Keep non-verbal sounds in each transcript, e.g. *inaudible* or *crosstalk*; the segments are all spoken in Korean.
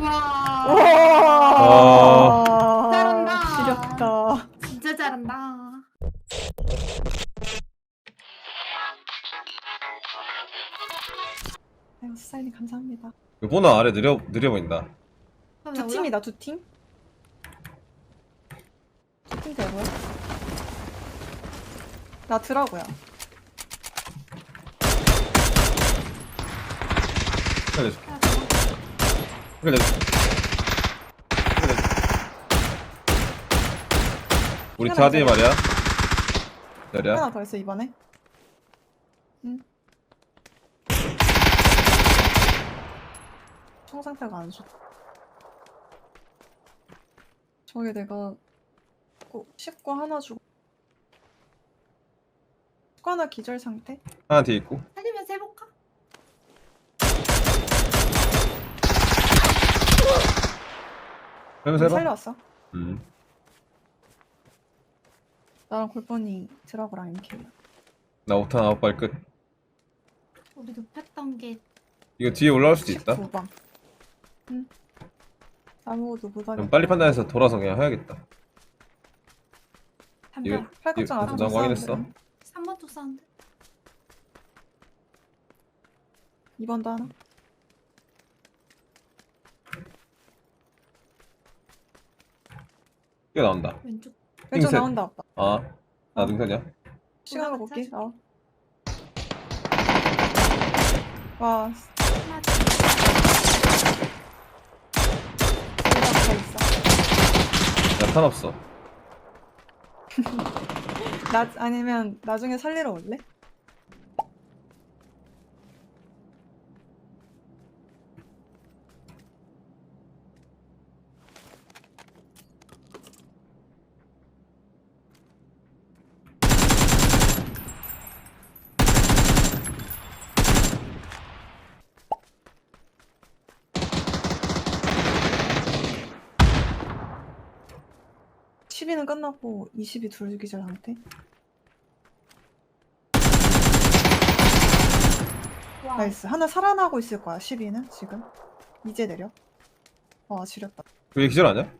와. 와. 잘한다. 지렸다. 진짜 잘한다. 아유, 스타일님 감사합니다. 그 보너 아래 느려 느려 보인다. 그럼 두 팀이다, 두 팀? 두 팀 되고요. 나 드라고요. 살려줄게. 살려줄게. 우리 하나 더. 말이야. 내려. 하나 더 있어, 이번에. 응. 총 상태가 안 좋다. 저게 내가 꼭 씹고 하나 주고. 씹고 하나 기절 상태? 하나 뒤에 있고. 살리면 해봐. 살려왔어. 음. 나랑 골번이 드라고랑 MK. 나 5탄 9발 끝. 우리 높였던 게 이거 뒤에 올라올 수도 있다. 19방. 응. 아무것도 못 하겠다. 그럼 빨리 판단해서 돌아서 그냥 해야겠다. 이거- 3번. 팔각정 이거 난 확인했어. 3번 쪽 사운드. 2번도 하나. 이거 나온다. 왼쪽. 왼쪽 흰색. 나온다 아빠. 아, 나 능선이야. 시간을 올라갔자, 볼게. 지금. 어. 와, 하나 더. 대박 더 있어. 나탄 없어. 나 아니면 나중에 살리러 올래? 십 10위는 끝났고 20이 둘 기절. 와. 나이스. 하나 살아나고 있을 거야, 12는 지금. 이제 내려. 와, 지렸다. 그게 기절 아니야?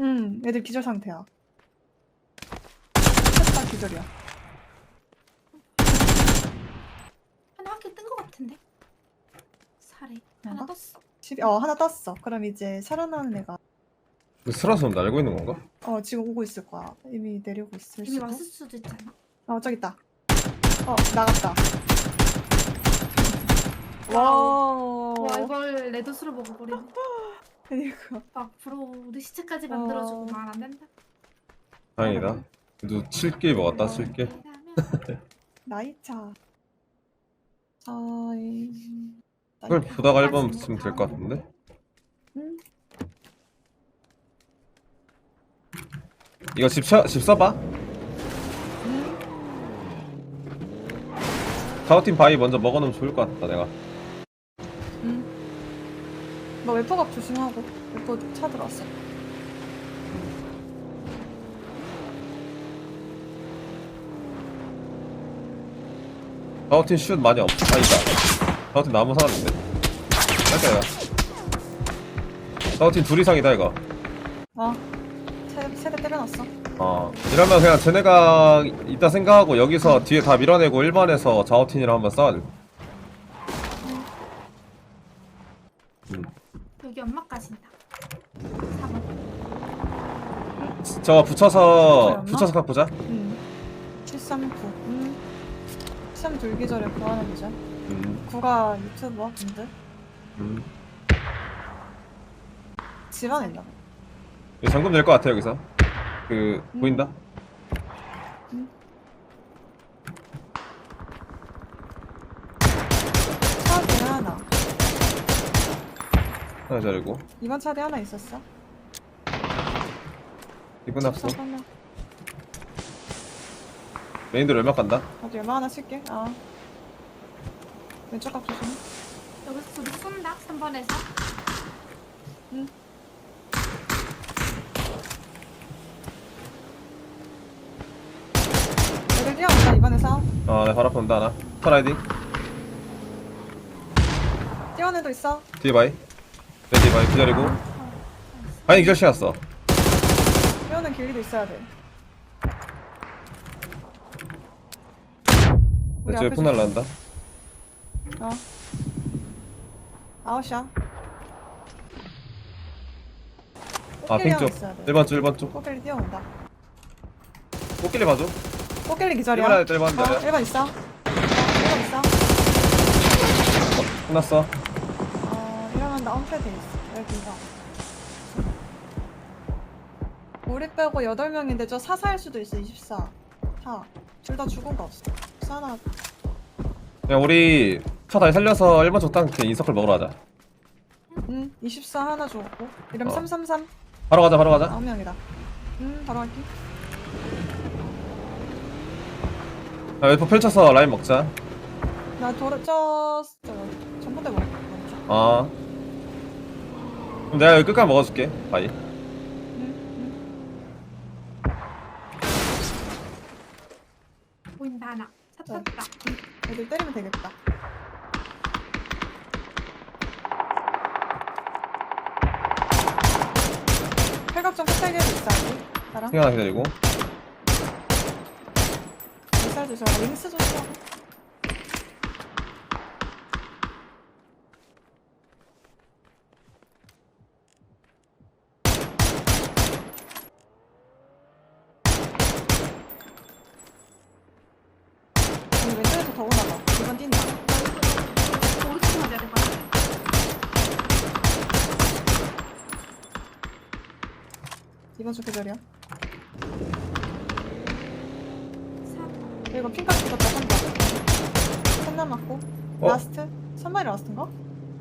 음, 애들 기절 상태야. 셋다 기절이야. 하나 학교 뜬 거 같은데. 살에 하나 뭔가? 떴어. 12, 어, 하나 떴어. 그럼 이제 살아나는 애가, 그 슬라서 날고 있는 건가? 어, 지금 오고 있을 거야. 이미 내리고 있을 이미 수도. 왔을 수도 있잖아. 어, 저기 있다. 어, 나갔다. 와우. 와, 와 이걸 레드스로 먹어버리네. *laughs* 그니까. 앞으로 우리 시체까지 어. 만들어주고 말안 된다. 다행이다. 그래도 7길 먹었다, 7길. *laughs* 나이차. 자이. 그걸 보다가 1번 붙으면 될 것 같은데? 응? 이거 집, 쳐, 집 써봐. 응? 타워팀 바위 먼저 먹어놓으면 좋을 것 같다, 내가. 응. 너 웨퍼갑 조심하고. 웨퍼 차 들어왔어. 타워팀 슛 많이 없, 아니다. 타워팀 나무 살았는데. 할까요? 타워팀 둘 이상이다, 이거. 어. 세, 세대 때려놨어. 어. 이러면 그냥 쟤네가 있다 생각하고 여기서 뒤에 다 밀어내고 1번에서 자오틴이랑 한번 싸워야 돼. 여기 엄마 가신다. 4번. 저거 붙여서? 붙여서 각 보자. 응. 739. 응. 13 돌기 절에 구하는 거죠. 음, 9가 유튜버 분들. 음. 집안에 있나. 이거 잠금 될것 같아, 여기서. 그, 음. 보인다? 차대 하나. 하나 자르고. 이번 차대 하나 있었어. 이분. 잠깐만. 메인들 얼마 간다? 어디 얼마 하나 칠게. 아. 왼쪽 각 조심. 여기서 우리 쏜다. 3번에서. 응. 애들 뛰어온다 이번에 싸움. 아, 내 바로 앞에 온다, 하나. 턴 아이디. 뛰어온 애도 있어. 뒤에 바이. 내 뒤에 많이 기다리고 아니 기절 시켰어 뛰어는 길이도 있어야 돼. 우리 내 쪽에 앞에 폭 날라간다 어. 아웃이야. 아 핑쪽 있어야 돼. 1번 쪽 1번 쪽 꽃길이 뛰어온다. 꽃길리 봐줘 꽃길이 기절이야. 1번 하나 1번 어, 하나 1번 있어. 어, 1번 있어. 끝났어 어, 이러면 나 엄폐돼 있어. 여기가. 우리 빼고 8명인데 저 사사일 수도 있어, 24. 다. 둘다 죽은 거 없어. 싸나. 그냥 우리 차 다시 살려서 1번 쪽땅 인서클 먹으러 가자 응, 24 하나 죽었고. 이러면 어. 333. 바로 가자 바로 가자 9명이다. 응, 바로 갈게. 야 웨포 펼쳐서 라인 먹자 나 도로, 저, 저, 전봇대 먹을게. 먼저. 아 그럼 내가 여기 끝까지 먹어줄게 바이 응, 보인다 하나. 찾았다. 응. 애들 때리면 되겠다. 팔각정 끝살기도 있어야지. 나랑. 생각 하나 기다리고 링스 좀 써. 오늘 왼쪽에서 더 오나봐. 이번 뛴다. 이번 주 계절이야. 사. 그리고 핑크색 붙었다. 3번. 한남 맞고. 어? 라스트? 3번이 라스트인가?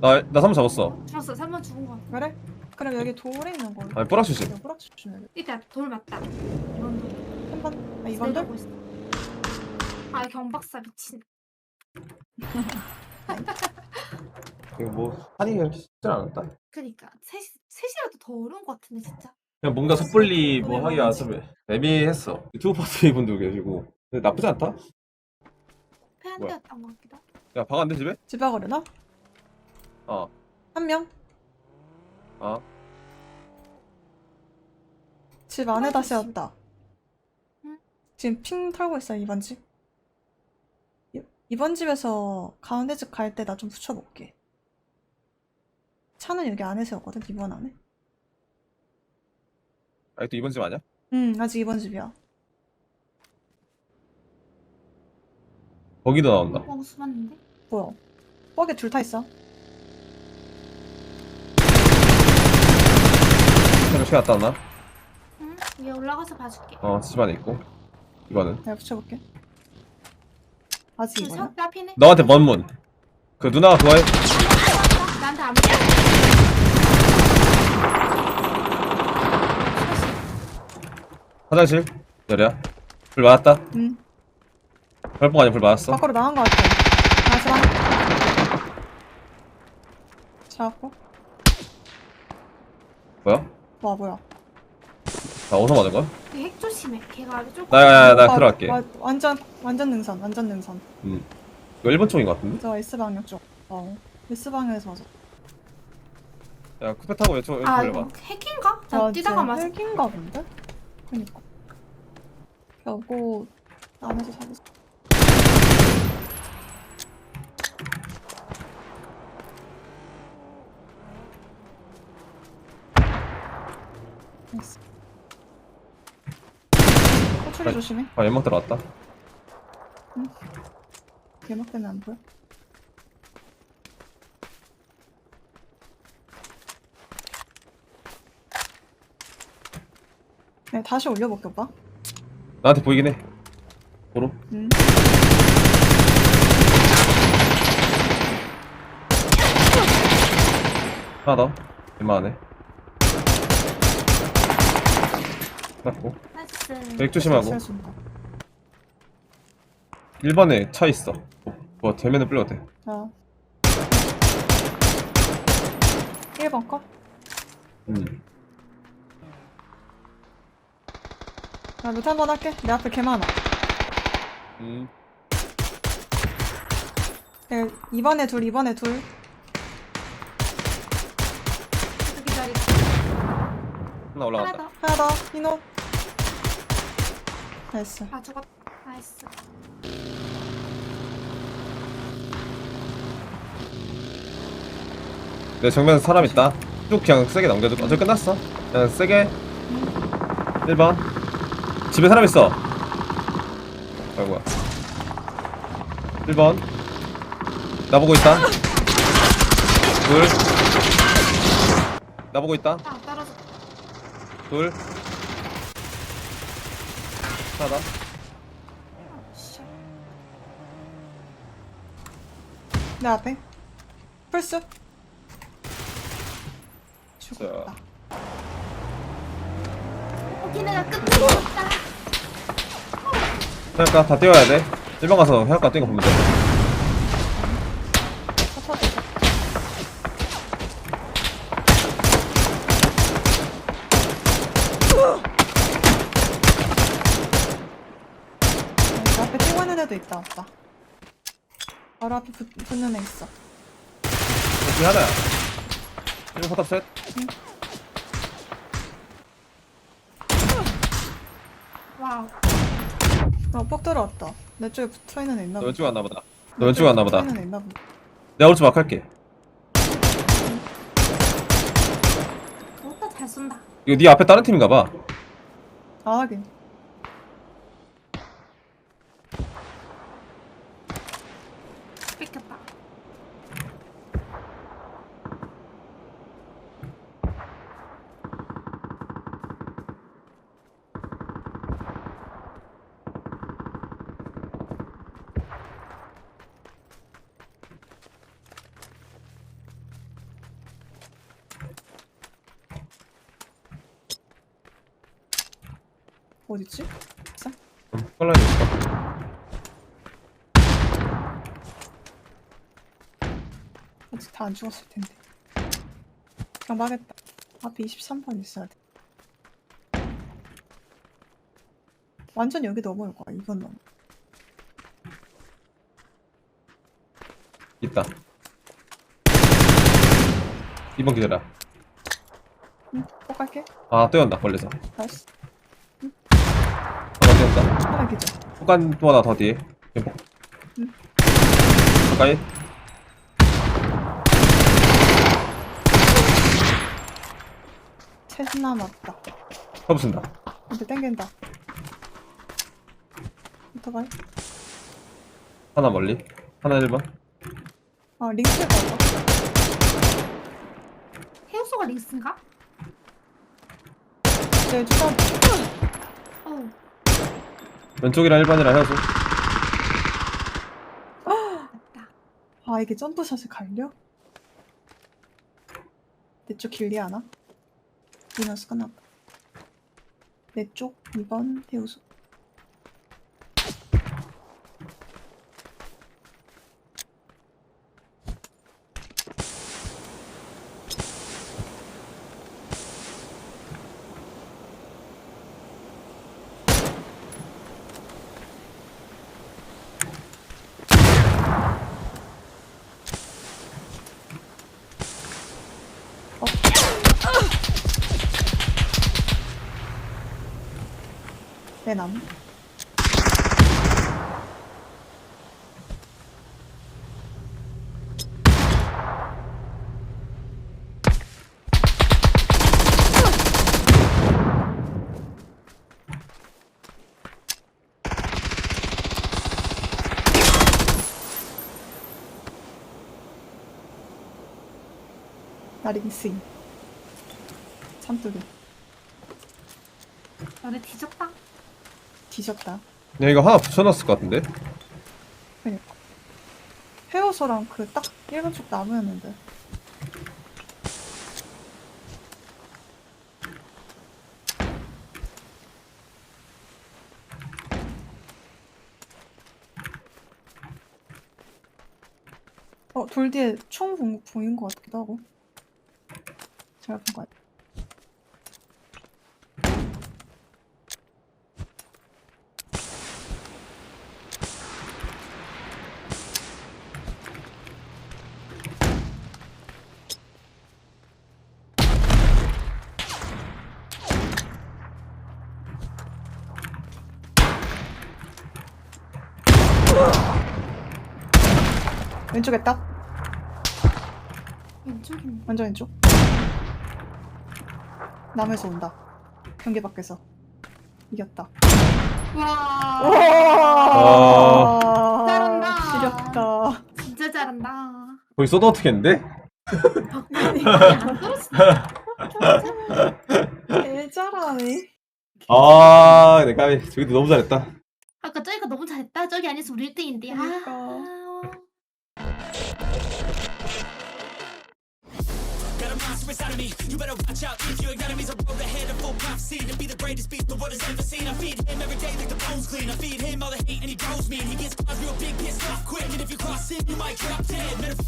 나나 3번 잡았어 죽었어. 3번 죽은 거. 그래? 그럼 여기 돌에 있는 거. 아니 뿌락 주심 여기 뿌락 조심해. 일단 돌 맞다. 이번 돌. 3번. 아, 이번 돌? 아 경박사 미친. *laughs* 이거 뭐 하니 그렇게 쉽지 않았다 그니까 셋이 셋이라도 더 어려운 것 같은데 진짜. 그냥 뭔가 섣불리 뭐 하기가 좀 애매했어 유튜브 파트 이분도 계시고 근데 나쁘지 않다 패한테였던 것 같기도. 하고. 야 방 안 돼 집에? 집에 가려나? 어 한 명? 어. 집 안에다 조심. 세웠다. 응? 지금 핑 털고 있어, 이번 집. 이, 이번 집에서 가운데 집 갈 때 나 좀 붙여볼게. 차는 여기 안에 세웠거든, 이번 안에. 또 이번 집 아니야? 응, 아직 이번 집이야. 거기도 나온다 어 숨었는데. 뭐야? 뻑에 둘 타 있어. 새로 시간 갔다 왔나? 응. 위에 올라가서 봐줄게. 어 집 안에 있고 이번은 내가 붙여볼게. 아직 그 이거야? 서 따피네. 너한테 먼 문 그 누나가 그거 해 나한테 안 보여. 화장실 열이야 불 맞았다 응. 별풍 아니야 불 맞았어 밖으로 나간 거 같아. 봐. 잡고. 뭐야? 와, 뭐야. 나 어디서 맞은 거야? 걔핵 조심해. 걔가 아주 조금. 나야야 나 와, 들어갈게 와, 완전, 완전 능선, 완전 능선. 음 이거 1번 쪽인 것 같은데? 저 S방향 쪽. 어. S방향에서 맞아. 야 쿠페 타고 왼쪽 왼쪽 아 돌려봐 이거 핵인가? 나 뛰다가 맞아. 헬긴가 본데? 그니까. 벽고 안에서 잡았어. 나이스. 호출이 아이. 조심해. 아 연막 들어왔다 개막 때문에 안 보여? 네, 다시 올려볼게, 오빠. 나한테 보이긴 해 도로 음. 하나 더 얼마 안에 났고. 백 조심하고 잘 쏜다. 1번에 차 있어 뭐, 뭐 대면에 불려도 돼 자. 1번 거? 음. 나 루트 한번 할게. 내 앞에 개 많아. 음. 네, 2번에 둘, 2번에 둘. 하나 하나 올라간다. 더. 하나 더 이노 나이스 아 죽었. 나이스. 내 정면 사람 있다. 쭉 그냥 세게 넘겨줘. 어차피 끝났어. 그냥 세게. 1번. 집에 사람 있어. 아이고야. 1번. 나보고 있다. 둘. 나보고 있다. 아 떨어졌. 둘. 하나. 내 앞에 풀숲 죽었다. 해안가 다 띄워야 돼. 1번 가서 해안가 뛴거 보면 돼. 터터져 내 앞에 애도 있다 오빠 바로 앞에 붙, 붙는 애 있어 여기 하나야. 1번 포탑 셋. 와우. 어뻑 들어왔다 내 쪽에 붙어있는 애 있나 너 보다 왼쪽 왔나 보다. 너 왼쪽 왔나 보다. 붙어있는 애 있나 보다 내가 오른쪽 막 할게. 그것도 잘 쏜다. 이거 네 앞에 다른 팀인가 봐. 아 하긴 어딨지? 자, 컬러인 있어. 아직 다 안 죽었을 텐데 그냥 망했다 앞에 23번 있어야 돼 완전 여기 넘어올 거야 이건 넘어 있다. 2번 기다려. 응? 꼭 갈게 아, 또 연다, 멀리서. 나이스. 하나 기절 후간 또 하나 더 뒤에. 왼쪽. 응. 가까이. 셋 남았다 서붙인다. 이제 땡긴다 오토바이 하나 멀리. 하나 1번. 아 링크 가봐 해우소가 링스인가? 내 주사. 왼쪽이랑 1번이랑 헤어져. 됐다. 아 이게 점프샷을 갈려? 내 쪽 길리 하나? 미너스 끝났다 내 쪽 2번 해우 소내 나무 나링스인. 삼뚝이 너네 뒤졌다. 뒤졌다. 야, 이거 하나 붙여놨을 것 같은데? 그니까. 헤어소랑 그딱 1번 쪽 나무였는데. 어, 돌 뒤에 총 보, 보인 것 같기도 하고. 잘본것 같아 왼쪽에 딱 왼쪽인. 완전 왼쪽 남에서 온다 경계 밖에서 이겼다 와. 와 잘한다. 지렸다 진짜 잘한다. 거기 쏘도 어떻게 했는데? 안 떨어진다. 개 잘하네 아, 내 까비. 저기도 너무 잘했다. 아까 저기가 너무 잘했다. 저기 아니었으면 우리 1등인데. 그러니까. Monster inside of me. You better watch out if your enemy's a road ahead of full prophecy to be the greatest beast the world has ever seen. I feed him every day like the bones clean. I feed him all the hate and he grows me and he gets claws real big, pissed off quick. And if you cross him, you might drop dead. Metaphor